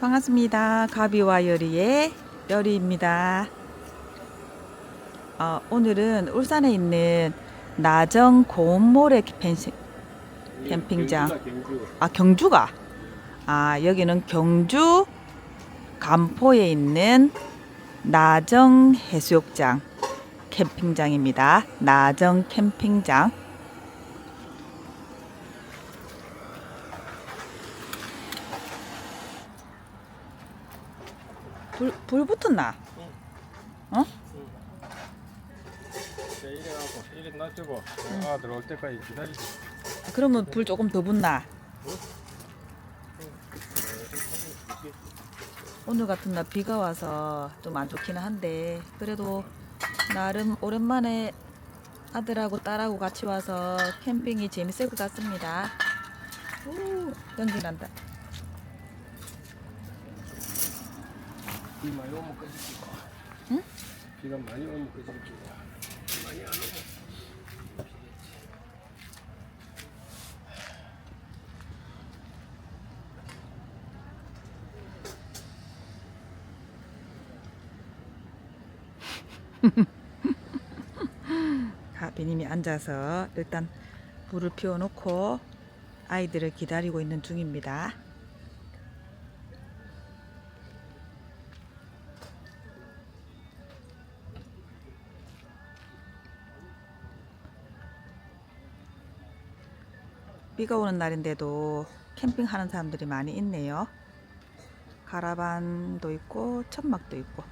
반갑습니다. 가비와 요리의 요리입니다. 어, 오늘은 울산에 있는 나정 고운모래 펜시, 캠핑장. 경주. 아 경주가 아 여기는 경주 간포에 있는 나정 해수욕장 캠핑장입니다. 나정 캠핑장. 불, 불 붙었나? 어? 자, 이래 갖고 이래 놔두고 아 들어올 때까지 기다리지. 그러면 불 조금 더 붙나? 오늘 같은 날 비가 와서 좀 안 좋기는 한데 그래도 나름 오랜만에 아들하고 딸하고 같이 와서 캠핑이 재밌을 것 같습니다. 오, 연기 난다. 비 많이 오면 꺼질게. 응? 비가 많이 오면 꺼질게. 많이 안 오면. 가비님이 앉아서 일단 불을 피워놓고 아이들을 기다리고 있는 중입니다. 비가 오는 날인데도 캠핑하는 사람들이 많이 있네요. 가라반도 있고 천막도 있고.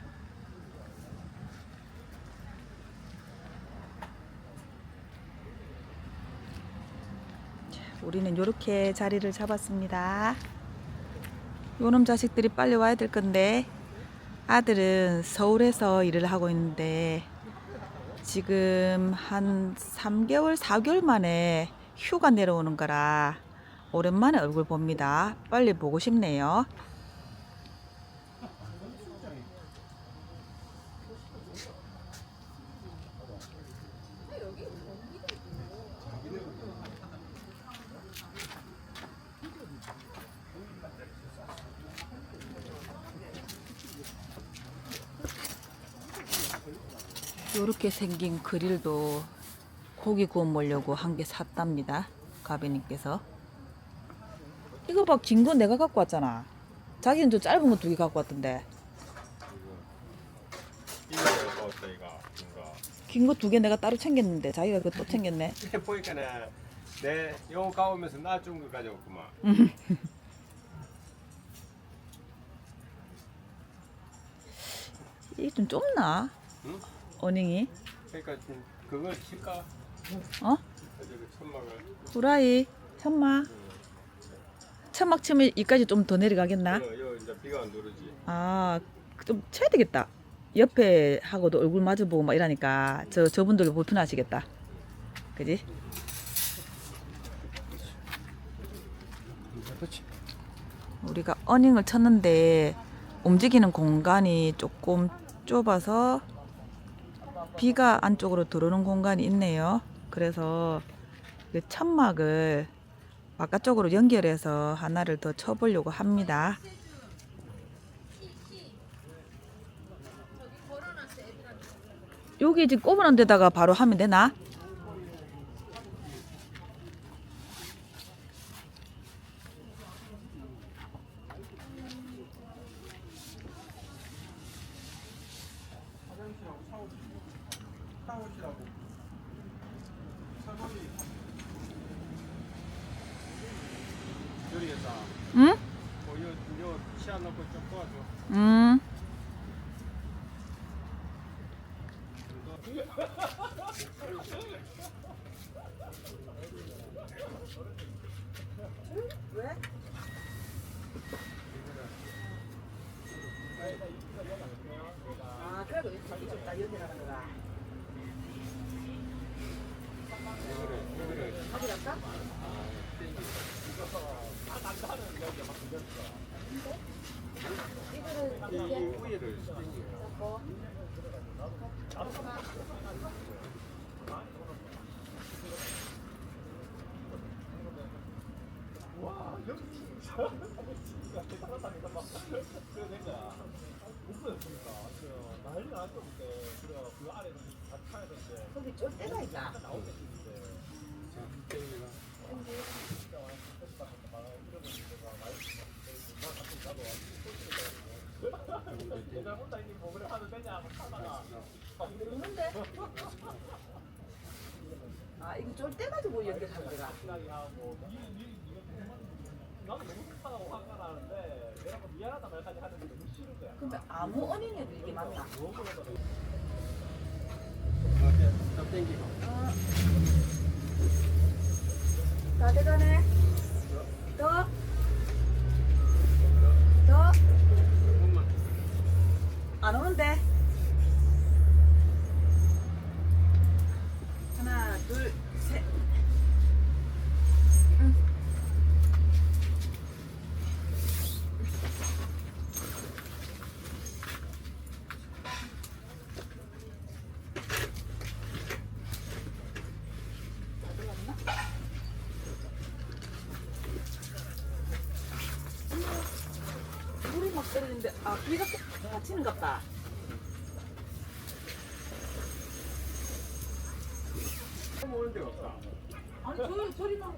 우리는 이렇게 자리를 잡았습니다. 요놈 자식들이 빨리 와야 될 건데 아들은 서울에서 일을 하고 있는데 지금 한 3개월, 4개월 만에 휴가 내려오는 거라 오랜만에 얼굴 봅니다. 빨리 보고 싶네요. 이렇게 생긴 그릴도 고기 구워 먹으려고 한 개 샀답니다. 가비님께서. 이거 봐, 긴거 내가 갖고 왔잖아. 자기는 좀 짧은 거 두 개 갖고 왔던데. 이거 내가 왔다 이거. 이거. 긴 거 두 개 내가 따로 챙겼는데 자기가 그거 또 챙겼네. 이게 보니까는 내 영어 가오면서 나준 거 가져왔구만. 이게 좀 좁나? 응? 어닝이? 그러니까 좀 그걸 칠까? 어? 후라이, 천막. 천막 치면 이까지 좀 더 내려가겠나? 이거, 이거 이제 비가 안 누르지. 아, 좀 쳐야 되겠다. 옆에 하고도 얼굴 마주보고 막 이러니까 저 저분들 불편하시겠다. 그지? 그렇지. 우리가 어닝을 쳤는데 움직이는 공간이 조금 좁아서 비가 안쪽으로 들어오는 공간이 있네요. 그래서 그 천막을 바깥쪽으로 연결해서 하나를 더 쳐보려고 합니다. 여기 지금 꼽아놓은 데다가 바로 하면 되나? 요리했다. 응? 어, 이거 이거 치아 넣고 좀 도와줘. 음. 아, 그래도 자기 좀다 연결하는 거다. 가져갈까? 이, 이 위에를 땡겨. 와 여기 진짜 거기 쫄 때가 있다. 모르는데? 아 이거 쫄 때가지고 연결한 거 라. 근데 아무 언행에도 이게 맞나? 땡기고. 다 돼가네. 더. 더. 조금만. 안 오는데. 하나, 둘, 셋. 응. 다 들어갔나? 물이 막 갇히는 것 같다. 오는 데가 없다. 아니 저리 저리만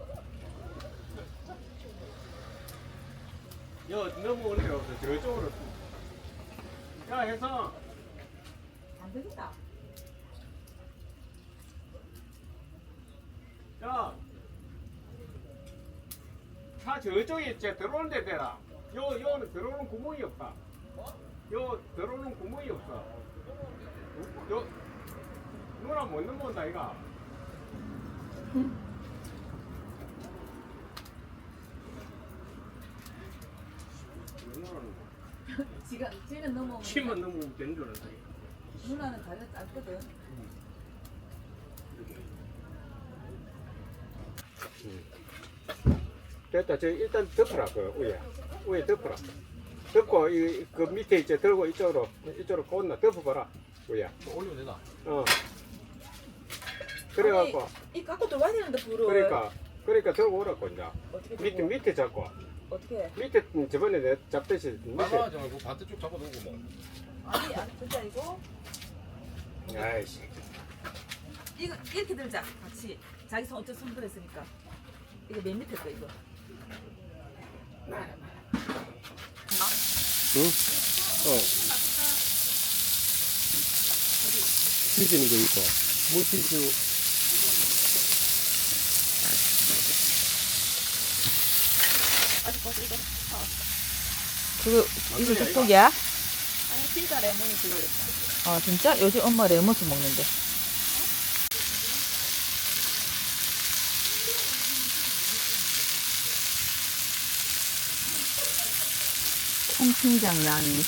여 넘어오는 데가 없어. 저 쪽으로. 야 해서 안 되겠다. 야. 차 저쪽에 이제 들어오는 데 대라. 요, 요는 들어오는 구멍이 없다. 요, 들어오는 구멍이 없어. 요, 누나 못 넘어온다, 이가. 누나는 지금 지금 넘어오면 치만 넘으면 되는 줄 알았어. 누나는 다리가 짧거든. 됐다. 저 일단 덮어라, 그 위에. 위에 덮어라. 덮고, 이, 그 밑에 이제 들고 이쪽으로, 이쪽으로 꽂나 덮어봐라, 위에. 올리면 되나? 어. 그래갖고, 이 갖고 들어와야 되는데 불을. 그러니까, 그러니까 들고 오라고, 이제. 어떻게 밑에, 들고? 밑에 잡고. 어떻게? 밑에, 저번에 내 잡듯이 밑에. 나가지 말고 반대쪽 잡아 놓고 뭐. 아니 아니 진짜 이거 아이씨. 이거 이렇게 들자 같이 자기 손 어째 손 들었으니까 이거 맨 밑에 거 이거. 응? 어. 튀기는 거 있고. 물티슈. 그거 이거 이거? 족독이야? 아니 피자 레몬이 그거. 아 진짜? 요즘 엄마 레몬수 먹는데. 통팀장 양이.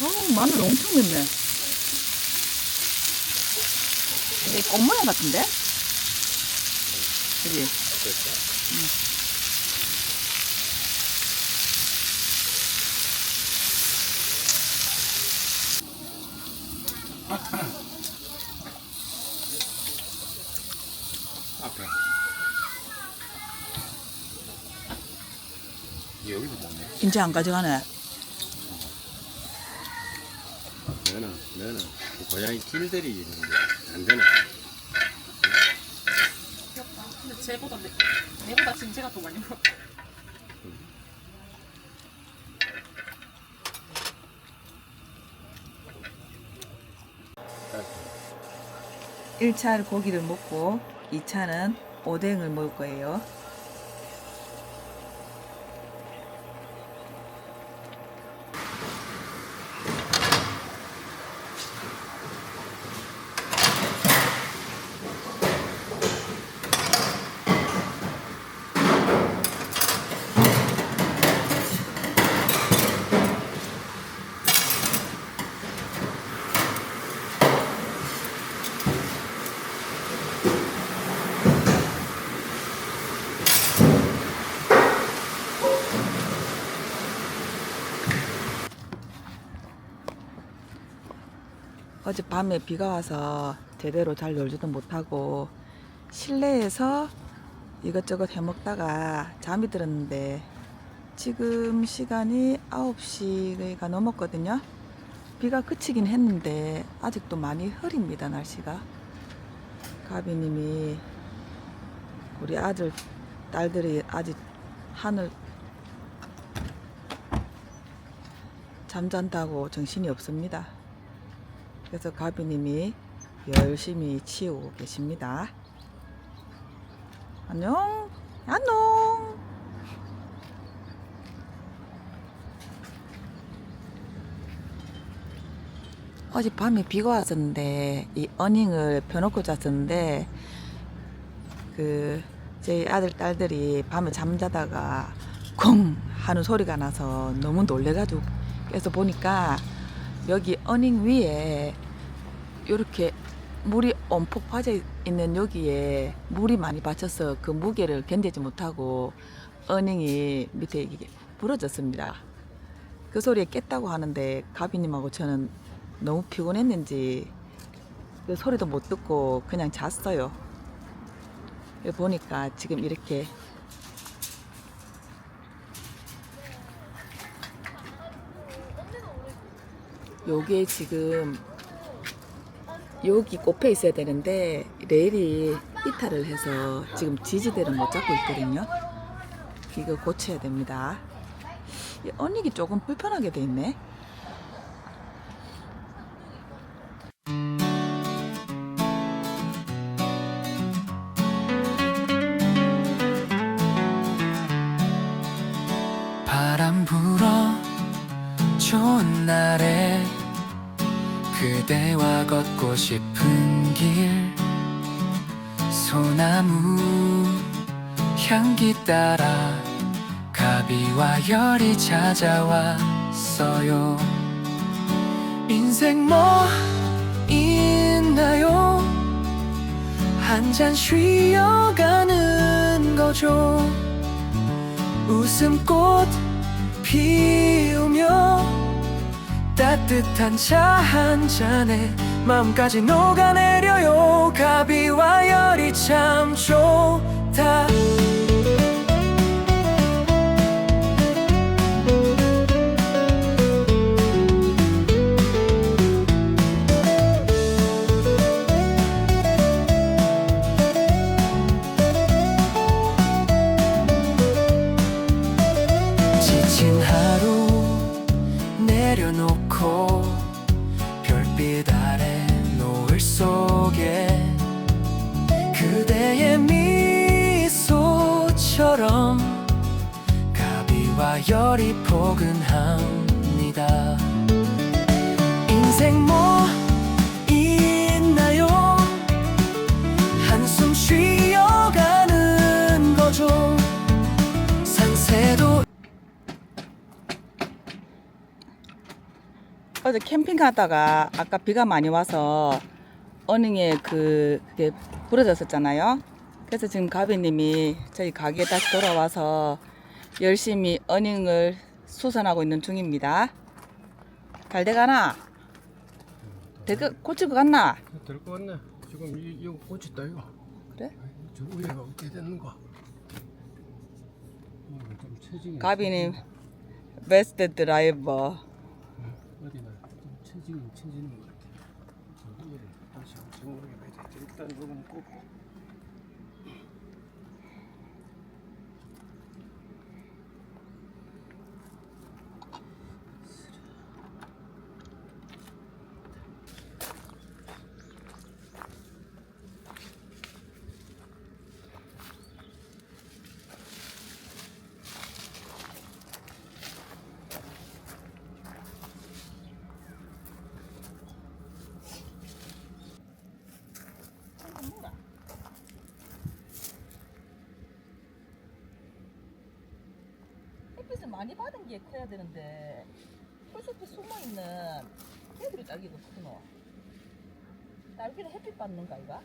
어, 마늘 엄청 맵네. 근데 꽃 모양 같은데? 그지? 앞에. 여기서 김치 안 가져가네. 너는, 너는 고양이 길들이 있는데 안 되나? 근데 쟤보다 내, 내보다 진채가 더 많이 먹어. 일차 고기를 먹고 이차는 오뎅을 먹을 거예요. 어젯밤에 비가 와서 제대로 잘 놀지도 못하고 실내에서 이것저것 해먹다가 잠이 들었는데 지금 시간이 9시가 넘었거든요. 비가 그치긴 했는데 아직도 많이 흐립니다 날씨가. 가비님이 우리 아들 딸들이 아직 하늘 잠잔다고 정신이 없습니다. 그래서 가비님이 열심히 치우고 계십니다. 안녕, 안녕. 어젯밤에 비가 왔었는데 이 어닝을 펴놓고 잤었는데 그 제 아들 딸들이 밤에 잠자다가 쿵 하는 소리가 나서 너무 놀래가지고 그래서 보니까 여기 어닝 위에 이렇게 물이 엄폭 빠져 있는 여기에 물이 많이 받쳐서 그 무게를 견디지 못하고 어닝이 밑에 이게 부러졌습니다. 그 소리에 깼다고 하는데 가비님하고 저는 너무 피곤했는지 그 소리도 못 듣고 그냥 잤어요. 보니까 지금 이렇게 요게 지금 여기 꼽혀 있어야 되는데 레일이 이탈을 해서 지금 지지대를 못 잡고 있거든요. 이거 고쳐야 됩니다. 이 언닉이 조금 불편하게 돼 있네. 길 소나무 향기 따라 가비와 열이 찾아왔어요. 인생 뭐 있나요? 한 잔 쉬어가는 거죠. 웃음꽃 피우며 따뜻한 차 한 잔에 마음까지 녹아내려요 열이 포근합니다. 인생 뭐 있나요? 한숨 쉬어가는 거죠. 산새도 어제 캠핑 가다가 아까 비가 많이 와서 어닝에 그 그게 부러졌었잖아요. 그래서 지금 가비님이 저희 가게에 다시 돌아와서 열심히 어닝을 수선하고 있는 중입니다. 잘 돼가나? 되게 고칠 것 같나? 될 것 같네. 지금 이, 이거 고쳤다 이거. 그래? 저 위에가 어떻게 됐는가? 어, 좀 체중이 가비님 베스트 드라이버. 어디나 좀 체중이 체지는 것 같아. 저 위에를 다시 한번 모르겠다. 일단 이거는 꼭햇빛을 많이 받은 게 커야 되는데 풀숲에 숨어있는 애들이 딸기가 크노. 딸기는 햇빛 받는가 이가?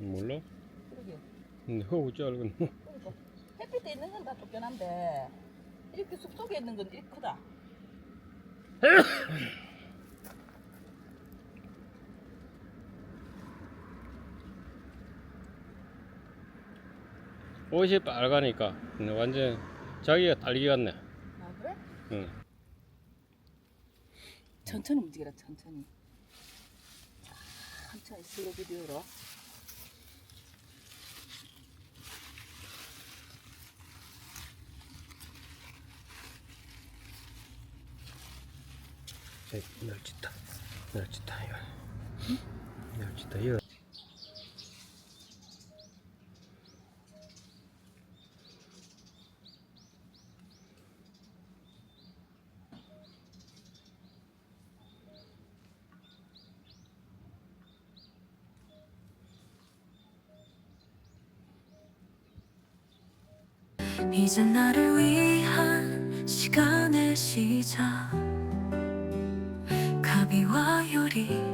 몰라? 그러게. 내가 어찌 알겠노? 그러니까 햇빛에 있는 건 다 쫓겨난데 이렇게 숲속에 있는 건 이렇게 크다. 옷이 빨가니까 완전 자기가 딸기 같네. 아 그래? 응. 천천히 움직여라 천천히 천천히 슬로 비디오로 멸치다. 멸치다 이거. 멸치다 이거. 이제 나를 위한 시간의 시작. 가비와 요리